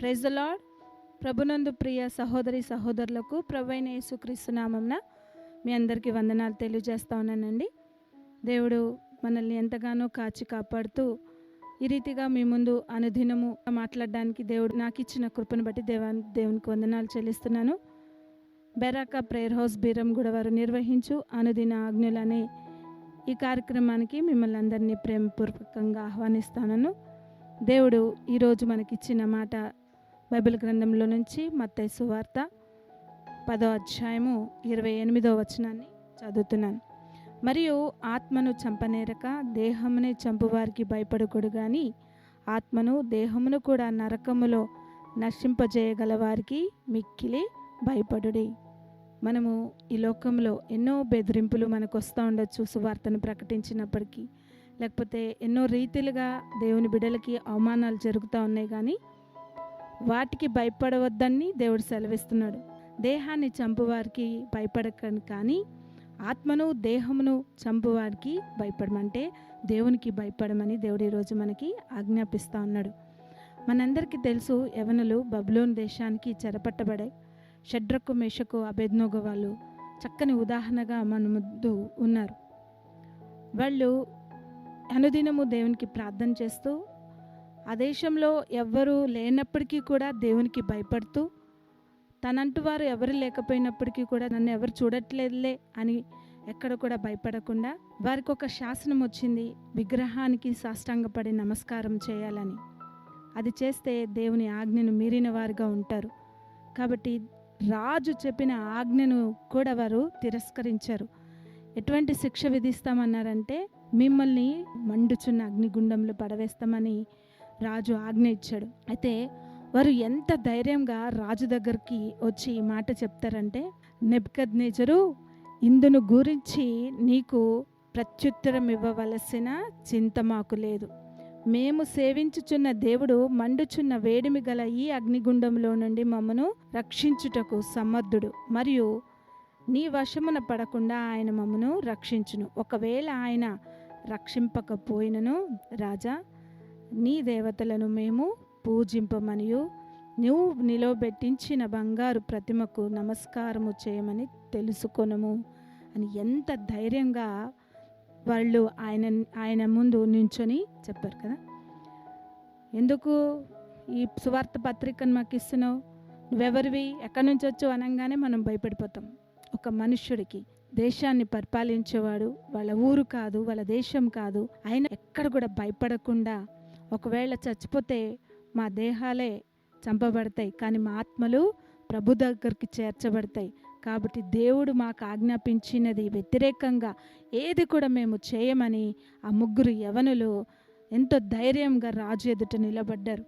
Praise the lord ప్రభునందు ప్రియ సహోదరి సహోదరులకు ప్రభైన యేసుక్రీస్తు నామంన మీ అందరికీ వందనాలు తెలియజేస్తా ఉన్నానండి. దేవుడు మనల్ని ఎంతగానో కాచి కాపాడుతూ ఈ రీతిగా మీ ముందు అనుదినము మాట్లాడడానికి దేవుడు నాకు ఇచ్చిన కృపను బట్టి దేవా దేవునికి వందనాలు చెల్లిస్తున్నాను. బెరాక ప్రేయర్ హౌస్ బీరంగూడ వారు నిర్వహించు అనుదిన ఆజ్ఞలనే ఈ కార్యక్రమానికి మిమ్మల్ని అందరినీ ప్రేమపూర్వకంగా ఆహ్వానిస్తానను. దేవుడు ఈరోజు మనకిచ్చిన మాట బైబిల్ గ్రంథంలో నుంచి మత్తయి సువార్త పదో అధ్యాయము ఇరవై ఎనిమిదో వచనాన్ని చదువుతున్నాను. మరియు ఆత్మను చంపనేరక దేహమునే చంపువారికి భయపడకూడదు కానీ ఆత్మను దేహమును కూడా నరకములో నశింపజేయగల వారికి మిక్కిలి భయపడుడి. మనము ఈ లోకంలో ఎన్నో బెదిరింపులు మనకు వస్తూ ఉండొచ్చు సువార్తను ప్రకటించినప్పటికీ. లేకపోతే ఎన్నో రీతిలుగా దేవుని బిడ్డలకి అవమానాలు జరుగుతూ ఉన్నాయి కానీ వాటికి భయపడవద్దని దేవుడు సెలవిస్తున్నాడు. దేహాన్ని చంపువారికి భయపడకండి కానీ ఆత్మను దేహమును చంపువారికి భయపడమంటే దేవునికి భయపడమని దేవుడు ఈరోజు మనకి ఆజ్ఞాపిస్తూ ఉన్నాడు. మనందరికీ తెలుసు యవనులు బబులోన్ దేశానికి చెరపట్టబడాయి. షడ్రకు మేషకు అభెజ్ఞోగ వాళ్ళు చక్కని ఉదాహరణగా మన ముందు ఉన్నారు. వాళ్ళు అనుదినము దేవునికి ప్రార్థన చేస్తూ ఆ దేశంలో ఎవ్వరూ లేనప్పటికీ కూడా దేవునికి భయపడుతూ తనంటూ వారు ఎవరు లేకపోయినప్పటికీ కూడా నన్ను ఎవరు చూడట్లేదులే అని ఎక్కడ కూడా భయపడకుండా వారికి ఒక శాసనం వచ్చింది విగ్రహానికి సాష్టాంగపడి నమస్కారం చేయాలని. అది చేస్తే దేవుని ఆజ్ఞను మీరిన వారుగా ఉంటారు. కాబట్టి రాజు చెప్పిన ఆజ్ఞను కూడా వారు తిరస్కరించారు. ఎటువంటి శిక్ష విధిస్తామన్నారంటే మిమ్మల్ని మండుచున్న అగ్నిగుండంలో పడవేస్తామని రాజు ఆజ్ఞ ఇచ్చాడు. అయితే వారు ఎంత ధైర్యంగా రాజు దగ్గరికి వచ్చి ఈ మాట చెప్తారంటే నెబ్కద్ నేచరు ఇందును గురించి నీకు ప్రత్యుత్తరం ఇవ్వవలసిన చింత మాకు లేదు. మేము సేవించుచున్న దేవుడు మండుచున్న వేడిమి గల ఈ అగ్నిగుండంలో నుండి మమ్మను రక్షించుటకు సమర్థుడు. మరియు నీ వశమున పడకుండా ఆయన మమ్మను రక్షించును. ఒకవేళ ఆయన రక్షింపకపోయినను రాజా నీ దేవతలను మేము పూజింపమనియు. నువ్వు నిలవబెట్టించిన బంగారు ప్రతిమకు నమస్కారము చేయమని తెలుసుకొనము. అని ఎంత ధైర్యంగా వాళ్ళు ఆయన ఆయన ముందు నించొని చెప్పారు కదా. ఎందుకు ఈ సువార్త పత్రికను మాకు ఇస్తున్నావు? నువ్వెవరివి? ఎక్కడి నుంచి వచ్చావు అనగానే మనం భయపడిపోతాం. ఒక మనుష్యుడికి దేశాన్ని పరిపాలించేవాడు వాళ్ళ ఊరు కాదు వాళ్ళ దేశం కాదు. ఆయన ఎక్కడ కూడా భయపడకుండా ఒకవేళ చచ్చిపోతే మా దేహాలే చంపబడతాయి కానీ మా ఆత్మలు ప్రభు దగ్గరికి చేర్చబడతాయి. కాబట్టి దేవుడు మాకు ఆజ్ఞాపించినది వ్యతిరేకంగా ఏది కూడా మేము చేయమని ఆ ముగ్గురు యవనులు ఎంతో ధైర్యంగా రాజు ఎదుట నిలబడ్డారు.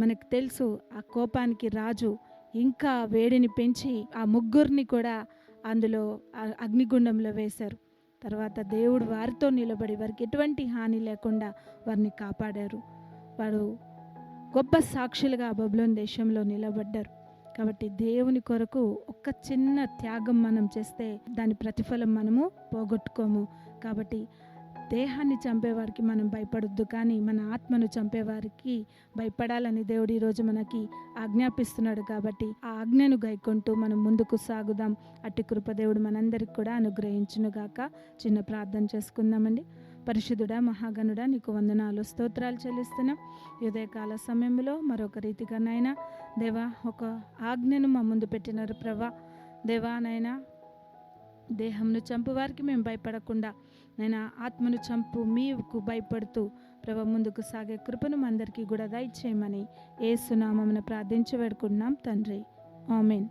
మనకు తెలుసు ఆ కోపానికి రాజు ఇంకా వేడిని పెంచి ఆ ముగ్గురిని కూడా అందులో అగ్నిగుండంలో వేశారు. తర్వాత దేవుడు వారితో నిలబడి వారికి ఎటువంటి హాని లేకుండా వారిని కాపాడారు. వారు గొప్ప సాక్షులుగా బబులోన్ దేశంలో నిలబడ్డారు. కాబట్టి దేవుని కొరకు ఒక చిన్న త్యాగం మనం చేస్తే దాని ప్రతిఫలం మనము పోగొట్టుకోము. కాబట్టి దేహాన్ని చంపేవారికి మనం భయపడొద్దు కానీ మన ఆత్మను చంపేవారికి భయపడాలని దేవుడు ఈరోజు మనకి ఆజ్ఞాపిస్తున్నాడు కాబట్టి ఆ ఆజ్ఞను గైకొంటూ మనం ముందుకు సాగుదాం. అట్టి కృపదేవుడు మనందరికి కూడా అనుగ్రహించునుగాక చిన్న ప్రార్థన చేసుకుందామండి. పరిశుద్ధుడా మహాగణుడా నీకు వందనాలు స్తోత్రాలు చెల్లిస్తున్నాం. ఉదయకాల సమయంలో మరొక రీతిగా నైనా దేవా ఒక ఆజ్ఞను మా ముందు పెట్టినారు ప్రభా. దేవా నైనా దేహంను చంపు వారికి మేము భయపడకుండా నేను ఆత్మను చంపు మీకు భయపడుతూ ప్రభ ముందుకు సాగే కృపను మా అందరికీ కూడా దయచేయమని ఏ ప్రార్థించి వేడుకుంటున్నాం తండ్రి. ఆమెన్.